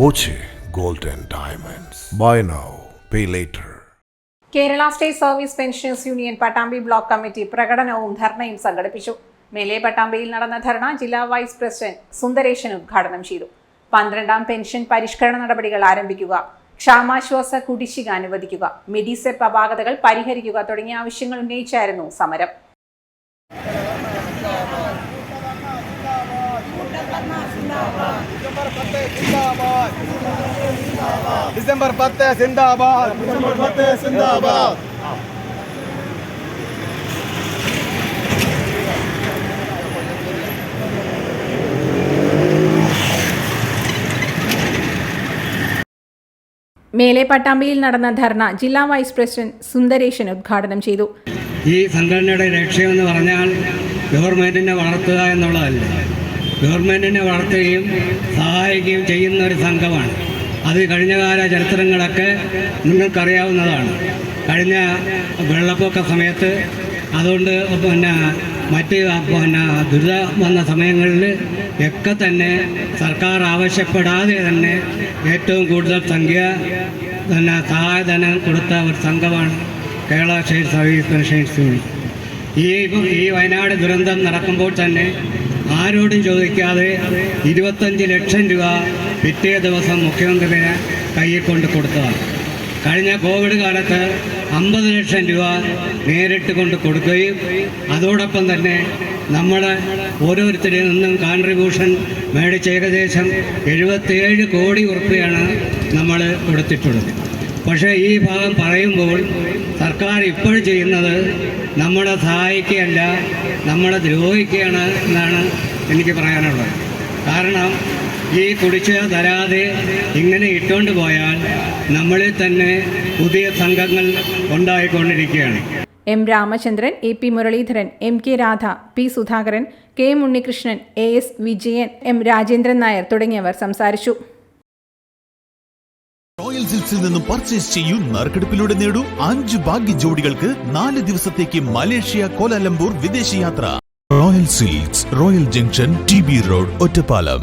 Boche gold and Diamonds. Buy now, pay later. Kerala state service pensioners union Pattambi block committee പ്രകടനവും ധർണയും സംഘടിപ്പിച്ചു മേലെ പട്ടാമ്പിയിൽ നടന്ന ധർണ ജില്ലാ വൈസ് പ്രസിഡന്റ് സുന്ദരേശൻ ഉദ്ഘാടനം ചെയ്തു പന്ത്രണ്ടാം പെൻഷൻ പരിഷ്കരണ നടപടികൾ ആരംഭിക്കുക ക്ഷാമാശ്വാസ കുടിശ്ശിക അനുവദിക്കുക മെഡിസെപ്പ് അപാകതകൾ പരിഹരിക്കുക തുടങ്ങിയ ആവശ്യങ്ങൾ ഉന്നയിച്ചായിരുന്നു സമരം. ഡിസംബർ പത്ത് സിന്ദാബാദ്. ഡിസംബർ പത്ത് സിന്ദാബാദ്. മേലെ പട്ടാമ്പിയിൽ നടന്ന ധർണ ജില്ലാ വൈസ് പ്രസിഡന്റ് സുന്ദരേശൻ ഉദ്ഘാടനം ചെയ്തു. ഈ സംഘടനയുടെ ലക്ഷ്യമെന്ന് പറഞ്ഞാൽ ഗവൺമെന്റിനെ വളർത്തുക എന്നുള്ളതല്ല. ഗവൺമെന്റിനെ വളർത്തുകയും സഹായിക്കുകയും ചെയ്യുന്ന ഒരു സംഘമാണ്. അത് കഴിഞ്ഞകാല ചരിത്രങ്ങളൊക്കെ നിങ്ങൾക്കറിയാവുന്നതാണ്. കഴിഞ്ഞ വെള്ളപ്പൊക്ക സമയത്ത് അതുകൊണ്ട് പിന്നെ മറ്റ് പിന്നെ ദുരിതം വന്ന സമയങ്ങളിൽ ഒക്കെ തന്നെ സർക്കാർ ആവശ്യപ്പെടാതെ തന്നെ ഏറ്റവും കൂടുതൽ സംഖ്യ പിന്നെ സഹായധനം കൊടുത്ത ഒരു സംഘമാണ് കേരള സ്റ്റേറ്റ് സർവീസ് യൂണിയൻ ഈ ഈ വയനാട് ദുരന്തം നടക്കുമ്പോൾ തന്നെ ആരോടും ചോദിക്കാതെ ഇരുപത്തഞ്ച് ലക്ഷം രൂപ പിറ്റേ ദിവസം മുഖ്യമന്ത്രിന് കയ്യിൽ കൊണ്ട് കൊടുത്തതാണ്. കഴിഞ്ഞ കോവിഡ് കാലത്ത് അമ്പത് ലക്ഷം രൂപ നേരിട്ട് കൊണ്ട് കൊടുക്കുകയും അതോടൊപ്പം തന്നെ നമ്മൾ ഓരോരുത്തരിൽ നിന്നും കോൺട്രിബ്യൂഷൻ മേടിച്ച ഏകദേശം എഴുപത്തേഴ് കോടി ഉറുപ്പിയാണ് നമ്മൾ കൊടുത്തിട്ടുള്ളത്. പക്ഷേ ഈ ഭാഗം പറയുമ്പോൾ സർക്കാർ ഇപ്പോൾ ചെയ്യുന്നത് നമ്മളെ സഹായിക്കുകയല്ല നമ്മളെ ദ്രോഹിക്കുകയാണ് എന്നാണ് എനിക്ക് പറയാനുള്ളത്. കാരണം ഈ കുടിശ്ശിക തരാതെ ഇങ്ങനെ ഇട്ടുകൊണ്ട് പോയാൽ നമ്മളിൽ തന്നെ പുതിയ സംഘങ്ങൾ ഉണ്ടായിക്കൊണ്ടിരിക്കുകയാണ്. M Ramachandran A P Muraleedharan M K Radha P Sudhakaran K M Unnikrishnan A S Vijayan M Rajendran Nair തുടങ്ങിയവർ സംസാരിച്ചു. റോയൽ സിൽക്സിൽ നിന്നും പർച്ചേസ് ചെയ്യൂ നറുക്കെടുപ്പിലൂടെ നേടൂ അഞ്ച് ഭാഗ്യ ജോഡികൾക്ക് നാല് ദിവസത്തേക്ക് മലേഷ്യ കോലാലംപൂർ വിദേശയാത്ര royal silks royal junction T B road Ottapalam.